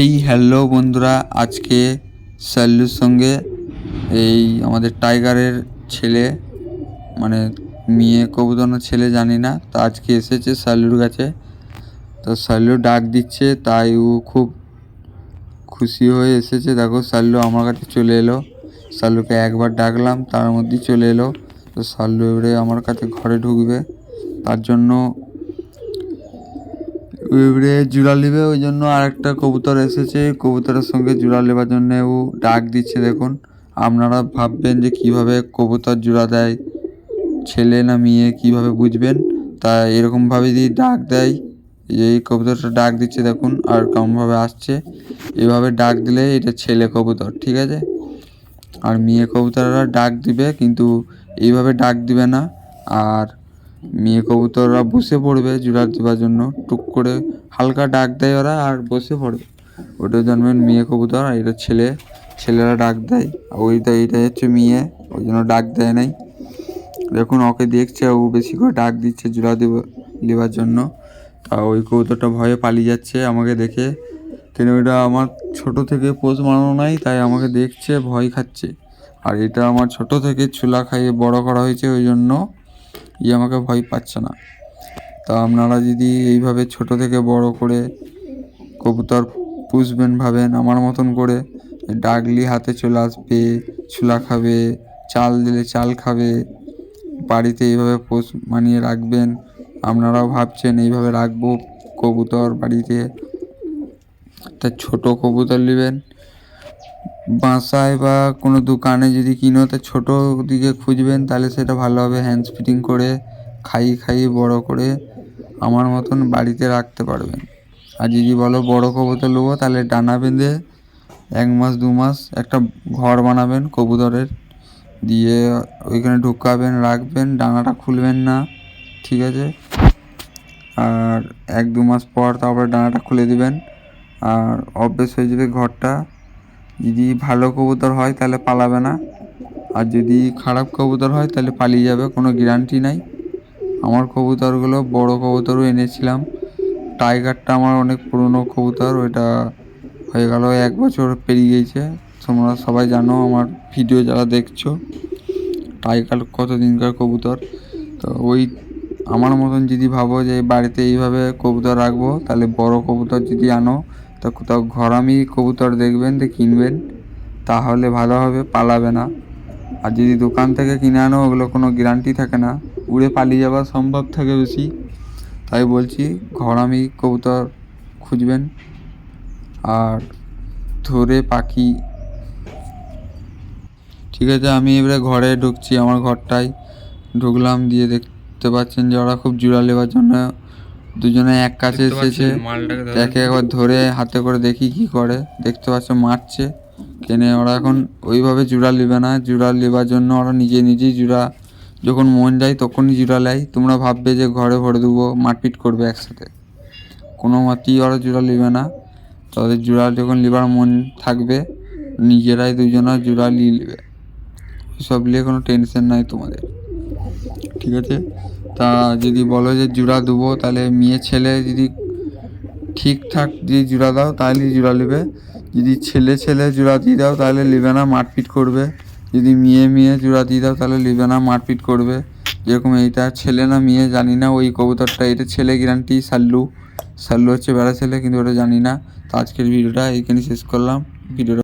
এই হ্যালো বন্ধুরা, আজকে সাল্লুর সঙ্গে এই আমাদের টাইগারের ছেলে মানে মেয়ে কবুতর না ছেলে জানি না, তো আজকে এসেছে সাল্লুর কাছে। তো সাল্লু ডাক দিচ্ছে, তাই ও খুব খুশি হয়ে এসেছে। দেখো সাল্লু আমার কাছে চলে এলো। সাল্লুকে একবার ডাকলাম, তার মধ্যেই চলে এলো। তো সাল্লু এবারে আমার কাছে ঘরে ঢুকবে। তার জন্য এবারে জুড়া নেবে, ওই জন্য আর একটা কবুতর এসেছে। কবুতরের সঙ্গে জুড়া নেবার জন্য ও ডাক দিচ্ছে, দেখুন। আপনারা ভাববেন যে কীভাবে কবুতর জোড়া দেয়, ছেলে না মেয়ে, কীভাবে বুঝবেন? তা এরকমভাবে যদি ডাক দেয় এই কবুতরটা ডাক দিচ্ছে, দেখুন, আর কেমনভাবে আসছে। এভাবে ডাক দিলে এটা ছেলে কবুতর, ঠিক আছে? আর মেয়ে কবুতররা ডাক দিবে, কিন্তু এইভাবে ডাক দিবে না। আর মেয়ে কবুতররা বসে পড়বে জোড়া দেওয়ার জন্য। টুক করে হালকা ডাক দেয় ওরা আর বসে পড়বে। ওটা জন্মেন মেয়ে কবুতর আর এটা ছেলে। ছেলেরা ডাক দেয়। আর ওইটা এইটা হচ্ছে মেয়ে। ওই জন্য ডাক দেয় নাই। দেখুন, ওকে দেখছে, ও বেশি করে ডাক দিচ্ছে জোড়া দেব নেবার জন্য। তা ওই কবুতরটা ভয়ে পালিয়ে যাচ্ছে আমাকে দেখে। কেন এটা আমার ছোট থেকে পোষ মানানো নাই, তাই আমাকে দেখছে, ভয় খাচ্ছে। আর এটা আমার ছোট থেকে চুলা খাইয়ে বড় করা হয়েছে ওই জন্য। ই আমাকে ভয় পাচ্ছে না। তা আপনারা যদি এইভাবে ছোট থেকে বড় করে কবুতর পুষবেন, ভাবেন, আমার মতন করে ডাকলি হাতে চলে আসবে চুলা খাবে, চাল দিলে চাল খাবে, বাড়িতে এইভাবে পোষ মানিয়ে রাখবেন, আপনারাও ভাবছেন এইভাবে রাখব কবুতর বাড়িতে। তা ছোট কবুতর নেবেন বাসায় বা কোনো দোকানে যদি কিনো, তা ছোটো দিকে খুঁজবেন, তাহলে সেটা ভালো হবে। হ্যান্ডস ফিটিং করে খাইয়ে খাইয়ে বড় করে আমার মতন বাড়িতে রাখতে পারবেন। আর যদি বলো বড় কবুতর নেব তাহলে ডানা বেঁধে এক মাস, দু মাস একটা ঘর বানাবেন কবুতরের। দিয়ে ওইখানে ঢুকাবেন, রাখবেন, ডানাটা খুলবেন না, ঠিক আছে? আর এক, দু মাস পর তারপরে ডানাটা খুলে দিবেন। আর অভ্যেস হয়ে যাবে ঘরটা যদি ভালো কবুতর হয় তাহলে পালাবে না। আর যদি খারাপ কবুতর হয় তাহলে পালিয়ে যাবে, কোনো গ্যারান্টি নাই। আমার কবুতরগুলো বড় কবুতরও এনেছিলাম। টাইগারটা আমার অনেক পুরনো কবুতর, ওইটা হয়ে গেল, এক বছর পেরিয়ে গিয়েছে তোমরা সবাই জানো, আমার ভিডিও যারা দেখছ, টাইগার কত দিনকার কবুতর? তো ওই আমার মতন যদি ভাবো যে বাড়িতে এইভাবে কবুতর রাখব, তাহলে বড় কবুতর যদি আনো তা কোথাও ঘরামি কবুতর দেখবেন, তো কিনবেন। তাহলে ভালো হবে, পালাবে না। আর যদি দোকান থেকে কিনে আনো, ওগুলো কোনো গ্যারান্টি থাকে না। উড়ে পালিয়ে যাওয়া সম্ভব থাকে বেশি। তাই বলছি ঘরামি কবুতর খুঁজবেন। আর ধরে পাখি। ঠিক আছে, আমি এবারে ঘরে ঢুকছি, আমার ঘরটায়। ঢুকলাম, দিয়ে দেখতে পাচ্ছেন যে ওরা খুব জোড়া লেবার জন্য দুজনে এক কাছে এসেছে। একে একবার ধরে হাতে করে দেখি কি করে। দেখতে পাচ্ছ মারছে। কেনে ওরা এখন ওইভাবে জুড়া নেবে না। জুড়া নেবার জন্য ওরা নিজে নিজেই জুড়া। যখন মন যায় তখনই জুড়া নেয় তোমরা ভাববে যে ঘরে ভরে দেবো মারপিট করবে একসাথে। কোনো মতেই ওরা জুড়া নেবে না। তাদের জুড়া যখন নেবার মন থাকবে নিজেরাই দুজনা জুড়া নিয়ে নেবে সব নিয়ে কোনো টেনশন নাই তোমাদের। ঠিক আছে? তা যদি বলো যে জোড়া দেবো, তাহলে মেয়ে ছেলে যদি ঠিকঠাক যদি জোড়া দাও, তাহলে জোড়া নেবে। যদি ছেলে ছেলে জোড়া দিয়ে দাও, তাহলে নেবে না, মারপিট করবে। যদি মেয়ে মেয়ে জোড়া দিয়ে দাও, তাহলে নেবে না, মারপিট করবে। যেরকম এইটা ছেলে না মেয়ে, জানি না ওই কবুতরটা। এটা ছেলে গ্যারান্টি, সাল্লু। সাল্লু হচ্ছে বেড়া ছেলে, কিন্তু ওটা জানি না। তো আজকের ভিডিওটা এইখানে শেষ করলাম। ভিডিওটা